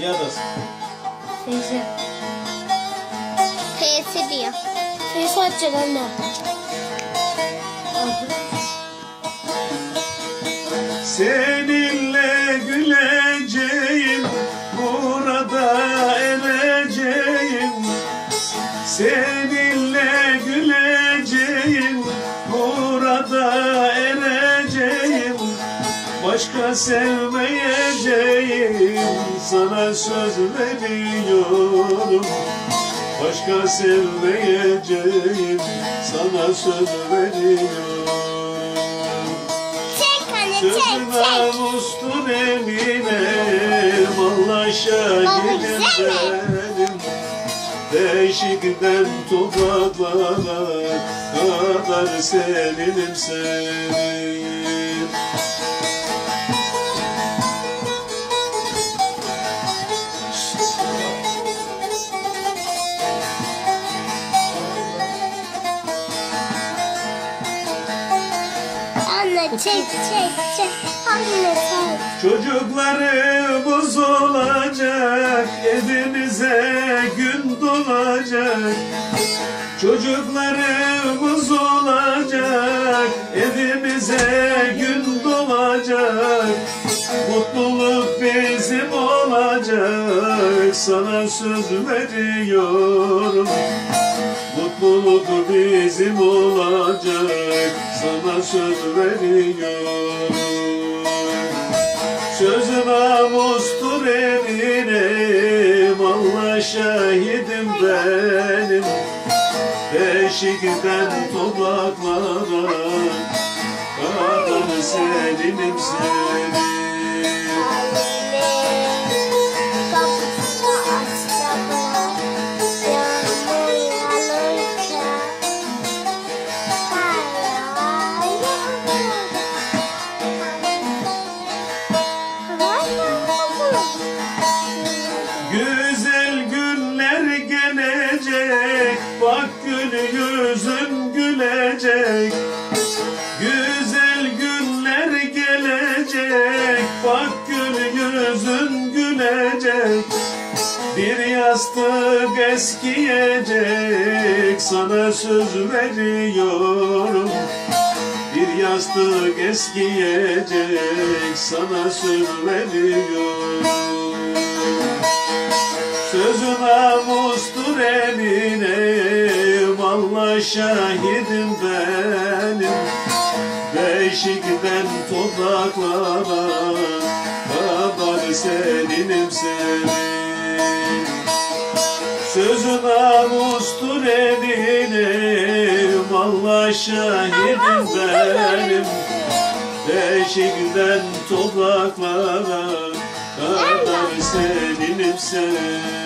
Feyzi. F'si diyor. Feyzi açacak anne. Seninle güleceğim, burada ereceğim. Seninle güleceğim, burada ereceğim. Başka sevmeyeceğim, sana söz veriyorum. Başka sevmeyeceğim, sana söz veriyorum. Çek anne çek mustun eminim Allah şahidim benim. Beşikten topraklara kadar seninim senin Anne çek çek çek. Anne çek. Çocuklarımız olacak evimize gün dolacak Çocuklarımız olacak evimize gün dolacak Mutluluk bizim olacak sana söz veriyorum Mutluluk bizim olacak. Sana söz veriyorum. Sözüme mustur eminim. Allah şahidim benim. Beşikten topraklara kadar seninim senin yüzün gülecek Güzel günler gelecek. Bak gül yüzün gülecek Bir yastık eskiyecek. Sana söz veriyorum bir yastık eskiyecek. Sana söz veriyorum. Sözüme mustur eminim Allah şahidim benim. Beşikten topraklara kadar seninim senin. Sözüme mustur eminim Allah şahidim benim. Beşikten topraklara kadar seninim sen